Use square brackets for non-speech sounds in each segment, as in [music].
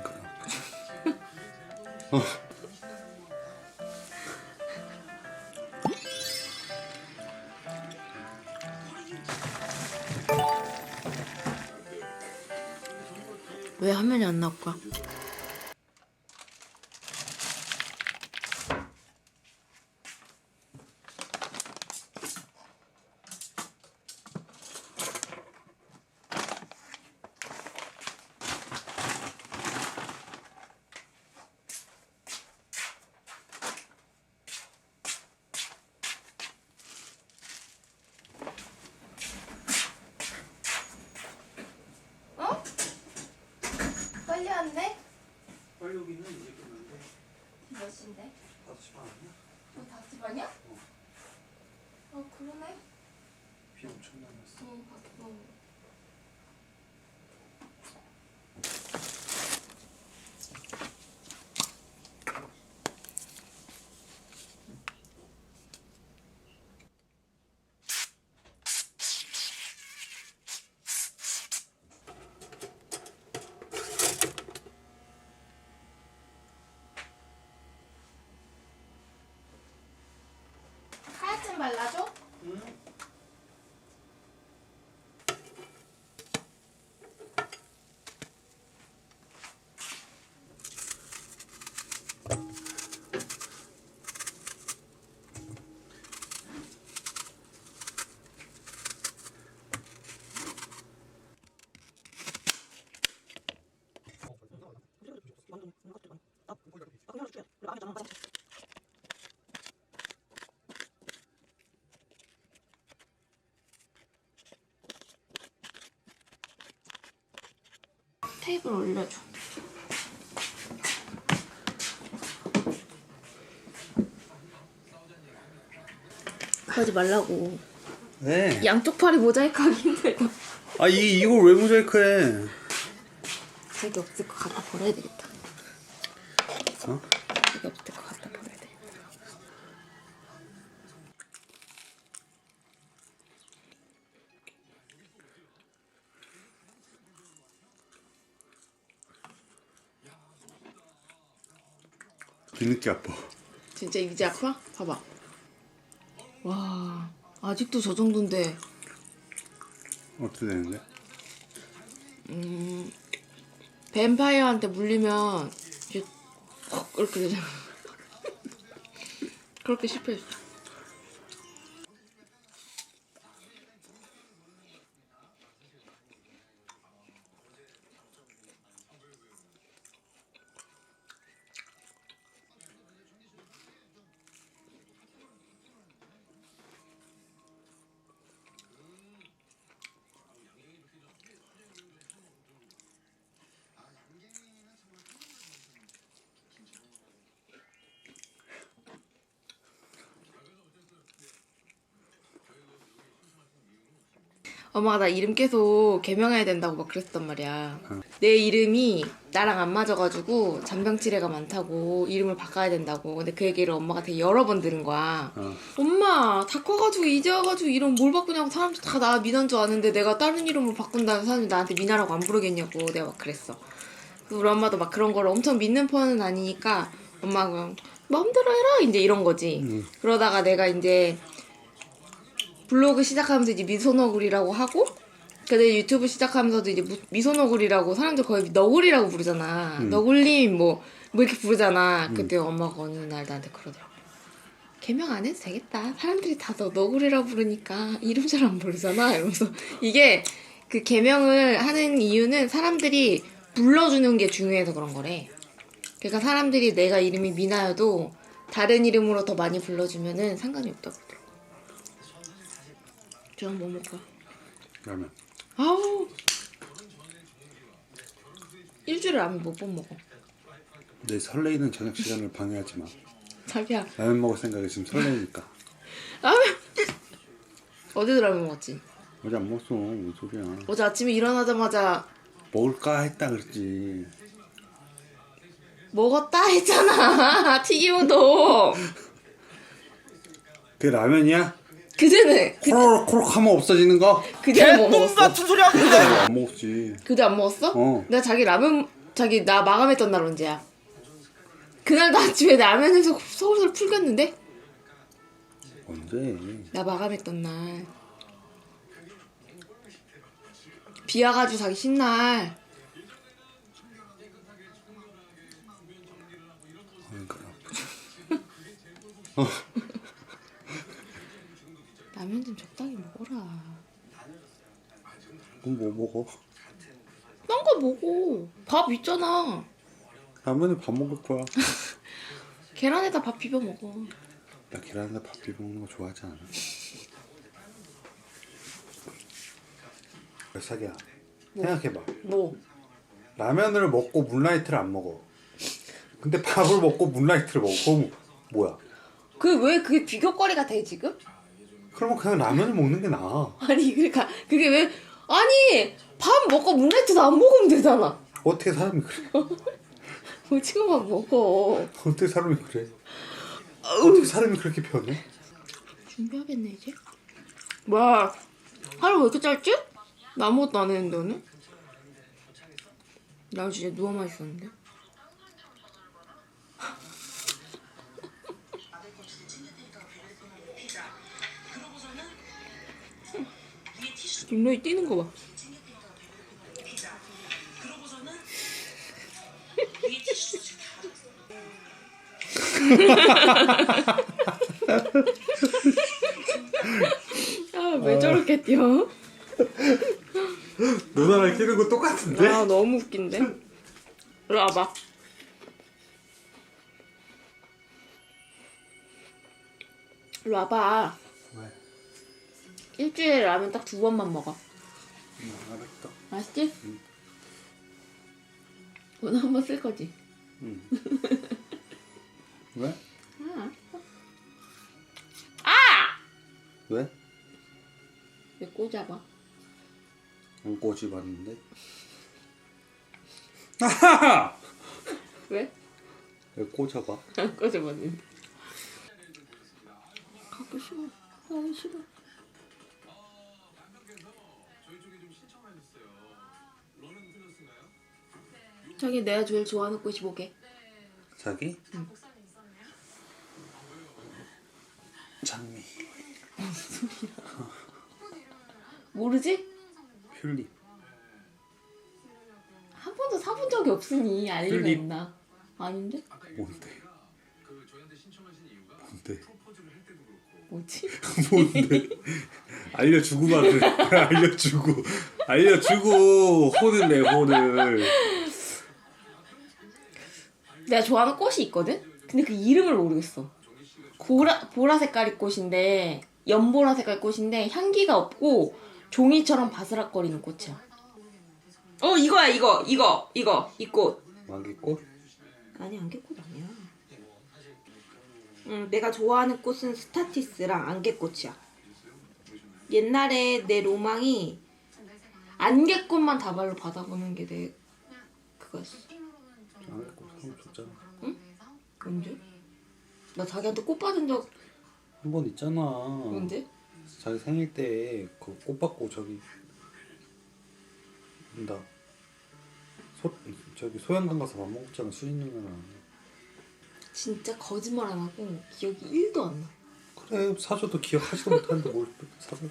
그러니까요. 왜 화면이 안 나올 거야? 어? 빨리 왔네? 빨리 오기는 이제 끝났는데 몇 시인데? 5시 반 아니야? 너 다시 반이야? 어 그러네. 비 엄청 많았어. 어 봤어. 하얗 좀 발라줘? 테이블 올려줘. 그러지 말라고. 네. 양쪽 팔이 모자이크하기 힘들다. 아, 이, 이걸 왜 모자이크해? 저기 없을 거 갖다 버려야 되겠다. 어? 저기 없을 거 갖다 버려야 돼. 뒤늦게 아파. 진짜 이제 아파? 봐봐. 와, 아직도 저 정도인데 어떻게 되는데? 뱀파이어한테 물리면 이렇게 헉 이렇게 되잖아. [laughs] 그렇게 실패했어. 엄마가 나 이름 계속 개명해야 된다고 막 그랬단 말이야. 내 이름이 나랑 안 맞아가지고 잔병치레가 많다고 이름을 바꿔야 된다고. 근데 그 얘기를 엄마가 되게 여러 번 들은 거야. 어. 엄마 다 커가지고 이제 와가지고 이름 뭘 바꾸냐고 사람들 다 나 미나인 줄 아는데 내가 다른 이름을 바꾼다면 사람들이 나한테 미나라고 안 부르겠냐고 내가 막 그랬어. 그래서 우리 엄마도 막 그런 거를 엄청 믿는 편은 아니니까 엄마가 그냥 마음대로 해라 이제 이런 거지. 그러다가 내가 이제 블로그 시작하면서 이제 미소너구리라고 하고 근데 유튜브 시작하면서도 이제 무- 미소너구리라고 사람들 거의 너구리라고 부르잖아. 너굴님 뭐, 뭐 이렇게 부르잖아. 그때 엄마가 어느 날 나한테 그러더라고. 개명 안 해도 되겠다. 사람들이 다 너 너구리라고 부르니까 이름 잘 안 부르잖아. 이러면서 이게 그 개명을 하는 이유는 사람들이 불러주는 게 중요해서 그런 거래. 그러니까 사람들이 내가 이름이 미나여도 다른 이름으로 더 많이 불러주면은 상관이 없다고. 저는 뭐 먹을까? 라면. 아우 일주일에 라면 몇번 먹어 내 설레이는 저녁 시간을 방해하지 마. 자기야 라면 먹을 생각이 지금 설레니까. 라면 어제도 라면 먹었지 어제 안 먹었어. 뭔 소리야. 어제 아침에 일어나자마자 먹을까 했다 그랬지. 먹었다 했잖아 [laughs] 튀김우동 그게 라면이야? 그제는 그, 코로록 코로록 하면 없어지는 거? 그제는 뭐 먹었어 그거 안 먹었지. 그제 안 먹었어? 어. 내가 자기 라면 자기 나 마감했던 날 언제야? 그날도 아침에 라면에서 서울서울 풀겠는데? 언제? 나 마감했던 날. 비 와가지고 자기 신날. 그러니까 [laughs] 라면 좀 적당히 먹어라. 그럼 뭐 먹어? 딴 거 먹어. 밥 있잖아. 라면에 밥 먹을 거야. [laughs] 계란에다 밥 비벼 먹어. 나 계란에 밥 비벼 먹는 거 좋아하지 않아. 자기야 생각해봐. 뭐? 라면을 먹고 문라이트를 안 먹어. 근데 밥을 먹고 문라이트를 먹어. 그럼 뭐야? 그 왜 그게 비교거리가 돼 지금? 그러면 그냥 라면을 먹는 게 나아. [laughs] 아니 그러니까 그게 왜 아니 밥 먹고 문라이트도 안 먹으면 되잖아. 어떻게 사람이 그래? [laughs] 오징어만 먹어. 어떻게 사람이 그래? 어떻게 사람이 그렇게 변해? 준비하겠네 이제. 뭐야? 하루 왜 이렇게 짧지? 나 아무것도 안 했는데 오늘? 나 진짜 누워만 있었는데. 김로이 뛰는 거 봐. [laughs] 아, 왜 저렇게 뛰어? 누나랑 끼는 거 똑같은데? 아, 너무 웃긴데? 이리 와봐. 이리 와봐. 왜? 일주일에 라면 딱 두 번만 먹어. 응, 알았어. 맛있지? 오늘 한 번 쓸 거지? 응. [laughs] 왜? 아! 왜? 왜 꽂아봐? 안 꼬집었는데? 아하하! [laughs] 왜? 왜 꽂아봐? 안 꽂아봤는데. 가고 싫어. 가고 싫어. 자기 내가 제일 좋아하는 꽃이 뭐게? 자기? 장미 모르지? 튤립 한 번도 사본 적이 없으니 알 리가 튤립. 있나? 아닌데? 뭔데? 뭔데? 뭐지? [laughs] 뭔데? 알려주고 말을 [laughs] 알려주고 알려주고 혼을 내 혼을 내가 좋아하는 꽃이 있거든? 근데 그 이름을 모르겠어. 보라, 보라 색깔의 꽃인데, 연보라 색깔 꽃인데, 향기가 없고, 종이처럼 바스락거리는 꽃이야. 어, 이거야, 이거, 이거, 이거, 이 꽃. 만개꽃? 아니, 안개꽃 아니야. 응, 내가 좋아하는 꽃은 스타티스랑 안개꽃이야. 옛날에 내 로망이 안개꽃만 다발로 받아보는 게 내 그거였어. 언제? 나 자기한테 꽃 받은 적 한 번 있잖아 언제? 자기 생일 때 그 꽃 받고 저기 나 소, 저기 소양강 가서 밥 먹었잖아 수인 누나랑 진짜 거짓말 안 하고 기억이 1도 안 나. 그래 사줘도 기억하지도 못하는데 뭘 사줘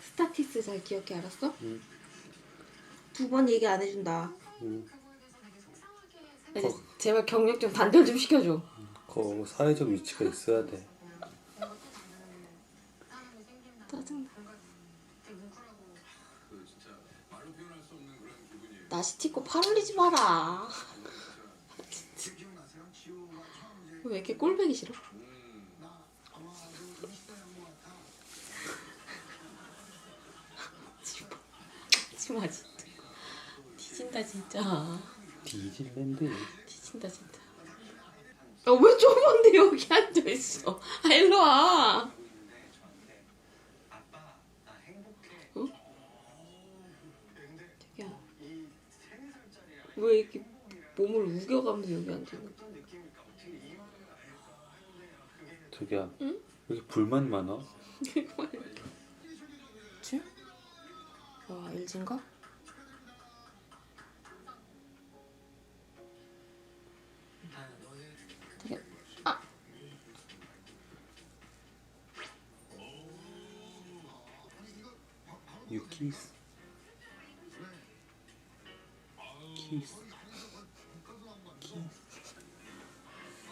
스타티스 잘 기억해 알았어? 응. 두 번 얘기 안 해준다. 응. 이제 제발 경력 좀 단절 좀 시켜줘. 그 사회적 위치가 있어야 돼 짜증나. 나 스티커 팔 올리지 마라. 왜 이렇게 꼴보기 싫어? [laughs] 하지마 진짜. 뒤진다 진짜. 디즈니랜드 뒤진다 진짜. 아, 왜 좁은데 여기 앉아 있어? 아 일로 와. 응? 자기야. 왜 이렇게 몸을 우겨가면서 여기 앉아 있는 거야? 저기야 왜 이렇게 불만이 많아? 지? 자, LG인가?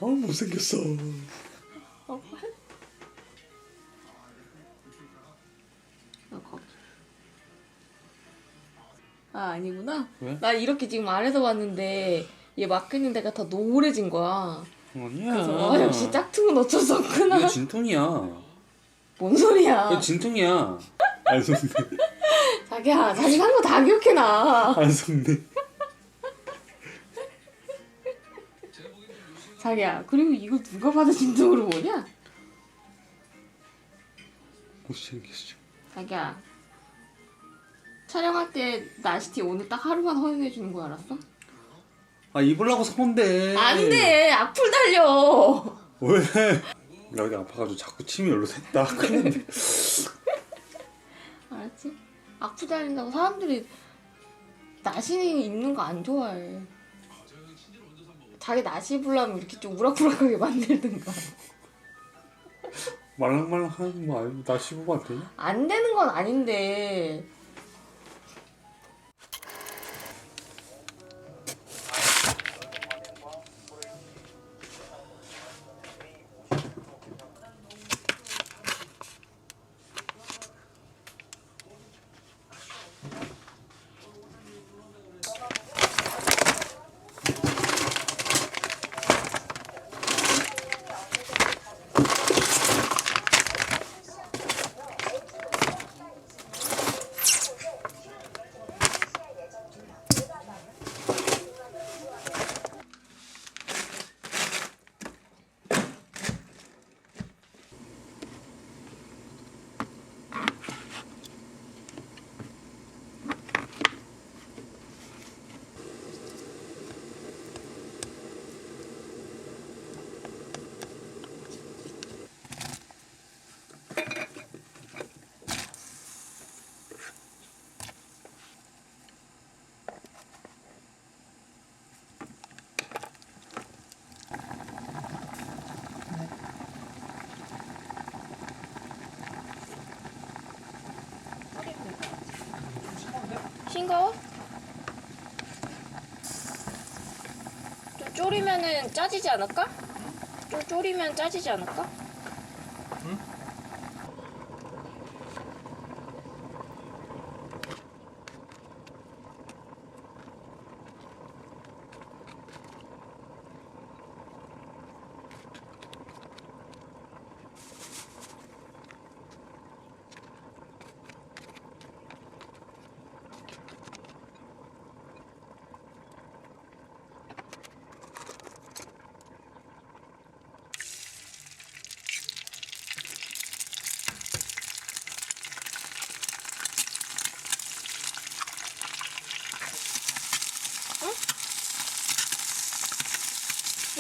아 못생겼어 어, 아, 거기. 아 아니구나. 왜? 나 이렇게 지금 아래서 봤는데 얘 막혀 있는 데가 더 노래진 거야. 아니야 그래서 아, 역시 짝퉁은 어쩔 수 없구나. 진통이야 뭔 소리야? 이거 진통이야 안 [laughs] 속네 자기야 자기 산 거 다 기억해놔. 안 속네 자기야 그리고 이거 누가 봐도 진퉁으로 뭐냐? 못생겼어 자기야 촬영할 때 나시티 오늘 딱 하루만 허용해 주는 거 알았어? 아 입으려고 사건데 안돼 악플 달려. 왜? 여기 아파가지고 자꾸 침이 열로 샜다 큰일 [laughs] 알았지? 악플 달린다고 사람들이 나시 입는 거 안 좋아해. 자기 나시 입으려면 이렇게 좀 우락부락하게 만들든가. 말랑말랑 하는 거 아니고 나 씹으면 안 되냐? 안 되는 건 아닌데. 싱거워? 좀 졸이면은 짜지지 않을까? 좀 졸이면 짜지지 않을까?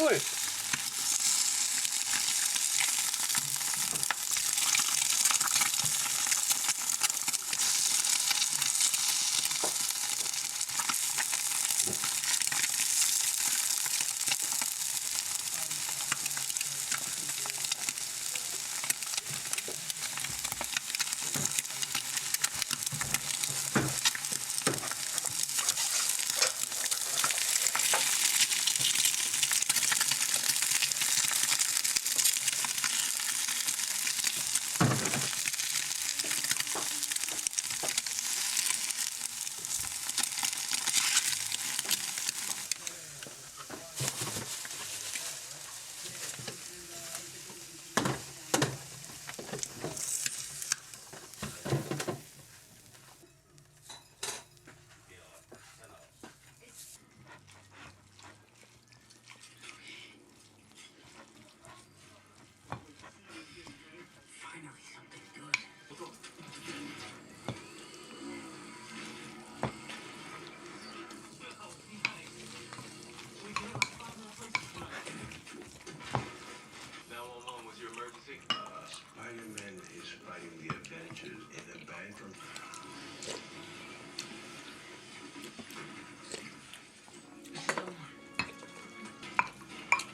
물.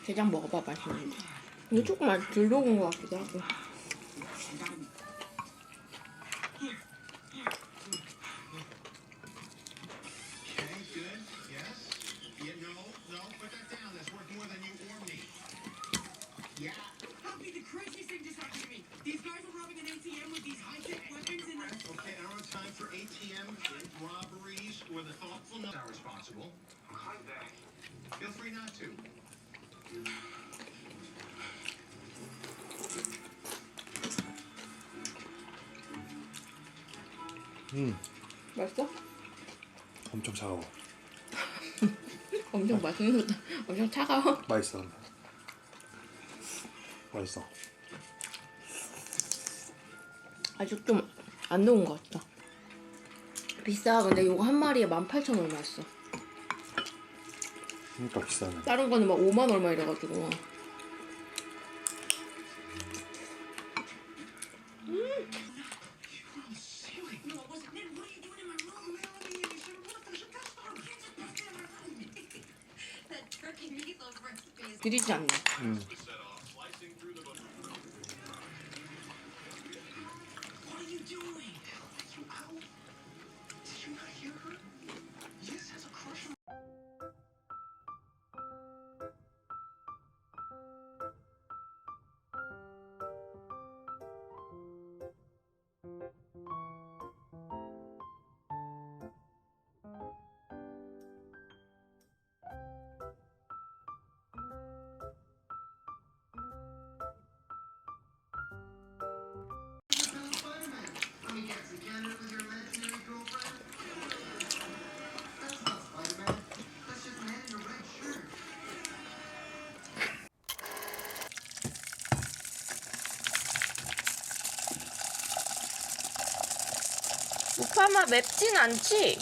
게장 먹어봐 맛있는데. 이게 조금 덜 녹은 것 같기도 하고. 맛있어? 엄청 차가워. [laughs] 엄청 맛있는 것 엄청 차가워. 맛있어. 맛있어. 아직 좀 안 녹은 것 같다. 비싸. 근데 이거 한 마리에 18,000원 얼마였어. 그러니까 비싸네. 다른 거는 막 5만 얼마 이래가지고. 비리지 않네. What 우파마 맵진 않지?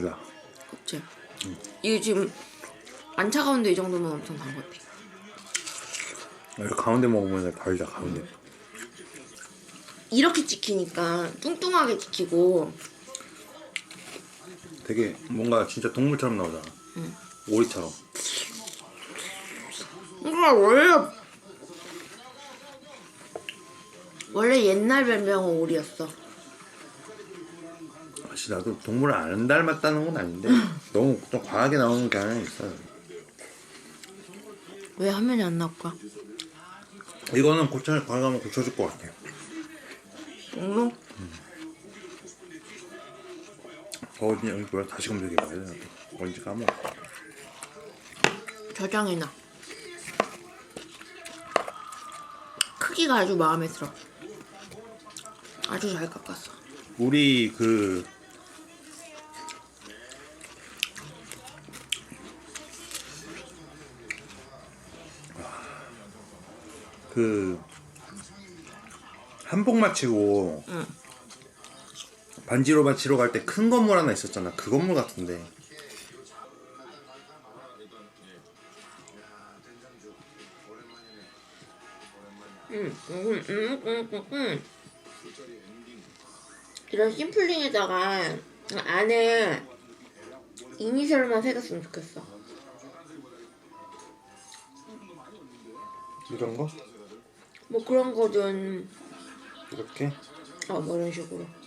달다. 그치? 이게 지금 안 차가운데 이 정도면 엄청 단 것 같아. 여기 가운데 먹으면 달다. 가운데. 이렇게 찍히니까 뚱뚱하게 찍히고 되게 뭔가 진짜 동물처럼 나오잖아. 오리처럼. 그러니까 원래 원래 옛날 별명은 오리였어. 사실 나도 동물을 안 닮았다는 건 아닌데 [laughs] 너무 좀 과하게 나오는 경향이 있어요. 왜 화면이 안 나올까? 이거는 고쳐 가면 고쳐줄 것 같아. 응? 어디 여기 뭐야 다시 검색해봐야 돼. 뭔지 까먹어. 저장해놔. 크기가 아주 마음에 들어. 아주 잘 깎았어. 우리 그 그 한복 맞히고 응. 반지로 맞히러 갈 때 큰 건물 하나 있었잖아. 그 건물 같은데. 응, 응, 응, 응, 응, 응. 이런 심플링에다가 안에 이니셜만 새겼으면 좋겠어. 이런 거 뭐 그런 거든 이렇게 어, 뭐 이런 식으로.